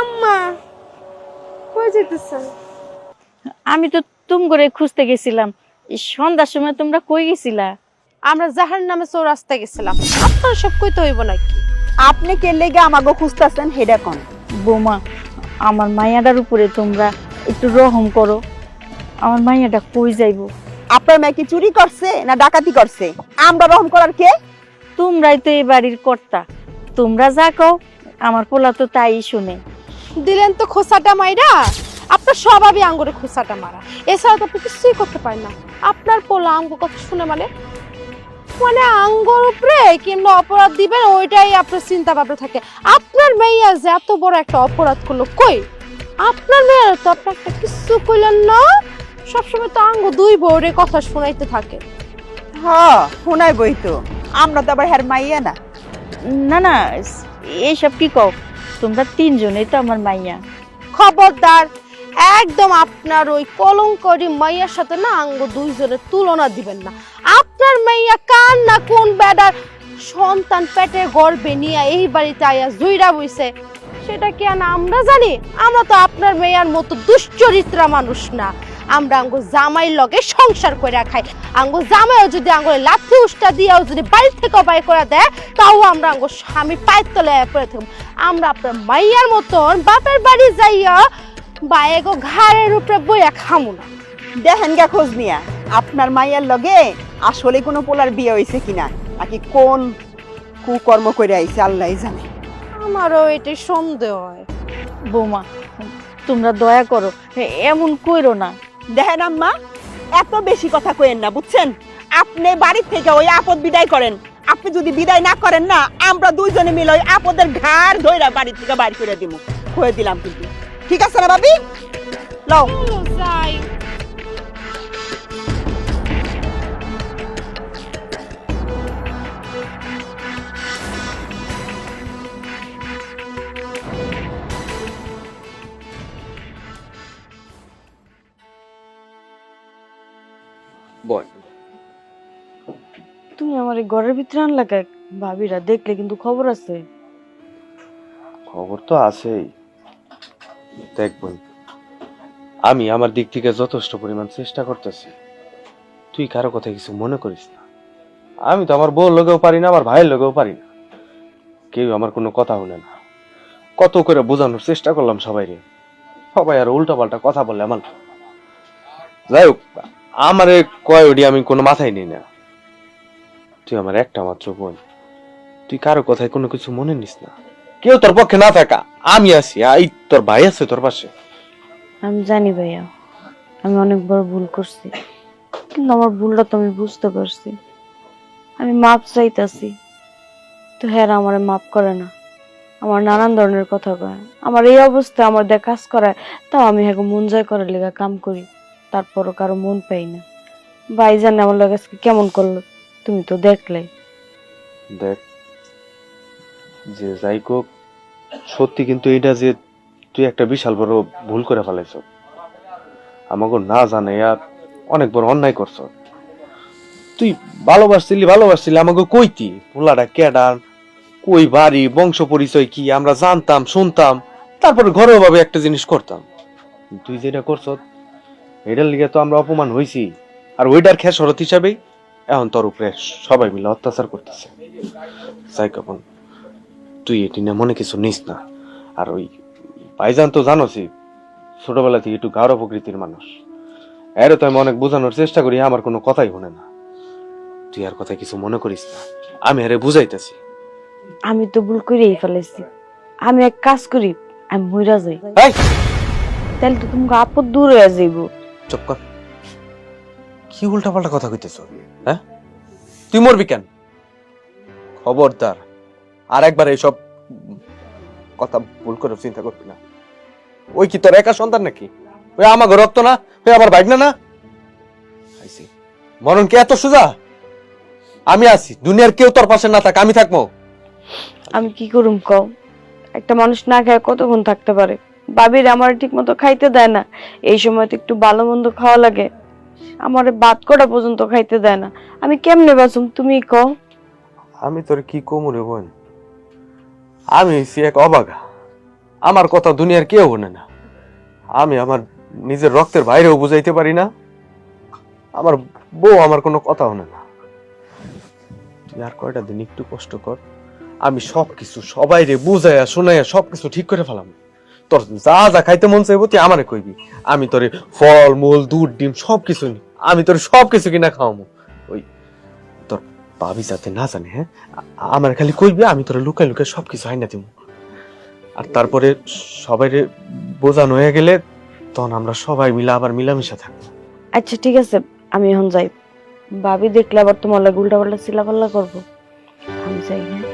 আম্মা কই যেতেছেন আমি তো তুম করে খুঁজতে গেছিলাম। সন্ধ্যার সময় তোমরা কই গেছিলা? আমরা জাহার নামে চৌরাস্তায় গেছিলাম। আপনার সব কইতে হইব নাকি? আপনি কে লেগে আমাকে খুঁজতেছেন হেডা কোন? বোমা আমার মাইয়াটার উপরে তোমরা একটু রহম করো। আমার মাইয়াটা কই যাইবো? আপনার মেয়ে কি চুরি করছে না ডাকাতি করছে? আমরা রহম করার কে? তোমরাই তো এই বাড়ির কর্তা। তোমরা যা কও আমার পোলা তো তাই শুনে। দিলেন তো খোসাটা মাইরা? আপনার স্বভাবই আঙ্গুরে খোসাটা মারা। এছাড়া তো আপনি কিছুই করতে পারেন না। আপনার পোলা আঙ্গুর কথা শুনে মানে? মানে আঙ্গুর উপরে কিংবা অপরাধ দিবেন ওইটাই আপনার চিন্তা ভাবনা থাকে। আপনার মেয়ে যে এত বড় একটা অপরাধ করল কই? আপনার মেয়ের তো আপনি একটা কিছু কইলেন না। সবসময় তো আঙ্গু দুই বউরে কথা শোনাইতে থাকে। হ শোনাই বই তো। আমরা তো আবার হের মাইয়া না। না না এইসব কি কও? তোমরা তিনজনেই তো আমার মাইয়া। খবরদার, একদম আপনার ওই কলঙ্করি মাইয়ার সাথে না আঙ্গ দুইজনের তুলনা দিবেন না। আপনার মাইয়া কান না কোন বেডার সন্তান পেটে ঘর নিয়ে এই বাড়িতে আয়া জুইরা বইছে, সেটা কি আমরা জানি? আমরা তো আপনার মেয়ার মতো দুশ্চরিত্রা মানুষ না। আমরা আঙ্গু জামাই লগে সংসার করে খাই। আঙ্গু জামাইও যদি আঙ্গুলে লাথি উষ্টা দিয়েও যদি বাড়ি থেকে বাই করে দেয় তাও আমরা আঙ্গু স্বামী পায়ের তলে পড়ে থাকব আমরা আপনার মাইয়ার মতন বাপের বাড়ি যাইয়া বা এগো ঘাড়ের উপরে বইয়া খামু না। দেখেন গা খোঁজ নিয়া আপনার মাইয়ার লগে আসলে কোনো পোলার বিয়ে হয়েছে কিনা নাকি কোন কুকর্ম করে আইছে আল্লাহ জানে। আমারও এটাই সন্দেহ হয়। বৌমা তোমরা দয়া করো এমন কইরো না। দেখেন আম্মা, এত বেশি কথা কইেন না, বুঝছেন? আপনি বাড়ির থেকে ওই আপদ বিদায় করেন। আপনি যদি বিদায় না করেন না, আমরা দুইজনে মিলে ওই আপদের ঘাড় ধইরা বাড়ি থেকে বাড়ি করে দিব কয়ে দিলাম কিন্তু। ঠিক আছে না ভাবি? লও। তুমি আমার এই ঘরের ভিতরে আনলা কে? ভাবিরা দেখলে কিন্তু খবর আছে। খবর তো আছেই। দেখ বোন আমি আমার দিক থেকে যথেষ্ট পরিমাণ চেষ্টা করতেছি। তুই কারও কথা কিছু মনে করিস না। আমি তো আমার বউর লোকেও পারি না আমার ভাইয়ের লোকেও পারি না। কেউ আমার কোনো কথা হলে না। কত করে বোঝানোর চেষ্টা করলাম সবাই রে সবাই আর উল্টা পাল্টা কথা বললে আমার যাই হোক আমারে কয় ওডি, আমি কোনো মাথায় নিই না। তুই আমার একটা মাত্র বোন। তুই কারও কথায় কোনো কিছু মনে নিস না। কেউ তোর পক্ষে না থাকা। আমি আছি, এই তোর ভাই আছে তোর পাশে। আমি জানি ভাইয়া, আমি অনেক বড় ভুল করছি। কিন্তু আমার ভুলটা তো আমি বুঝতে পারছি। আমি মাপ চাইতাছি। তো হ্যাঁ আমার মাপ করে না। আমার নানান ধরনের কথা কয়। আমার এই অবস্থায় আমার দিয়ে কাজ করায়, তাও আমি হ্যাঁ মন জয় করার লেগে কাম করি। তারপরও কারও মন পাই না। ভাই জানে আমার লাগে আজকে কেমন করল, তুমি তো দেখলে। দেখ, যে যাই হোক সত্যি কিন্তু এটা যে তুই একটা বিশাল বড় ভুল করে ফেলাইছ। আমাকে না জানে আর অনেক বড় অন্যায় করছ। তুই ভালোবাসছিলি ভালোবাসছিলি আমাকে কইতি পোলাটা কেডান কই বাড়ি? বংশ পরিচয় কি? আমরা জানতাম, শুনতাম, তারপরে ঘরেও ভাবে একটা জিনিস করতাম। তুই যেটা করছ এটার লিগে তো আমরা অপমান হয়েছি আর ওইটার খেসরত হিসাবেই এখন তোর উপরে সবাই মিলে অত্যাচার করতেছে। যাই কাপন তুই এটি না মনে কিছু নিস না। আর ওই ভাইজান তো জানোসই ছোটবেলা থেকে একটু গাঢ় প্রকৃতির মানুষ। এরও তো আমি অনেক বোঝানোর চেষ্টা করি আমার কোনো কথাই শুনে না। তুই আর কথা কিছু মনে করিস না। আমি আরে বুঝাইতেছি। আমি তো ভুল করেই ফেলেছি আমি এক কাজ করি আমি মইরা যাই। তাহলে তো তোমাকে আপদ দূর হয়ে যাইব। চুপ কর। কি উল্টা পাল্টা কথা কইতেছ? হ্যাঁ? তুই মরবি কেন? খবরদার। আর একবার এইসব কথা ভুল করে চিন্তা করবি না। ওই কি তোর একা সন্তান নাকি? ওই আমার রক্ত না? ওই আমার বাইক না? না মরণ কি এত সোজা? আমি আছি। দুনিয়ার কেউ তোর পাশে না থাক, আমি থাকব। আমি কি করুম কও? একটা মানুষ না খায় কতক্ষণ থাকতে পারে? বাবির আমার ঠিক মতো খাইতে দেয় না। এই সময় তো একটু ভালো মন্দ খাওয়া লাগে। আমার ভাত কটা পর্যন্ত খাইতে দেয় না। আমি কেমনে বাঁচুম, তুমি কও? আমি তোর কি কমরে বোন? আমি হইছি এক অবাগা। আমার কথা দুনিয়ার কেউ শোনে না। আমি আমার নিজের রক্তের বাইরেও বুঝাইতে পারি না। আমার বউ আমার কোনো কথা শোনে না। তুই আর কয়টা দিন একটু কষ্ট কর। আমি সব কিছু সবাই রে বুঝাইয়া শোনাইয়া সব কিছু ঠিক করে ফেলাম। তোর যা যা খাইতে মন চাইব তুই আমারে কইবি। আমি তোরে ফল, মূল, দুধ, ডিম সব কিছু নি। আমি তোর সব কিছু কিনা খাওয়াবো ওই, তোর ভাবি যাতে না জানে হ্যাঁ? আমার খালি কইবি, আমি তোর লুকাই লুকাই সব কিছু হাইনা দিব আর তারপরে সবাই বোঝানো হয়ে গেলে তখন আমরা সবাই মিলে আবার মিলামিশা থাকব। আচ্ছা ঠিক আছে, আমি এখন যাই। ভাবি দেখলে আবার তোমার লাগে উল্টা পাল্টা চিলাপাল্লা করব। আমি যাই হ্যাঁ?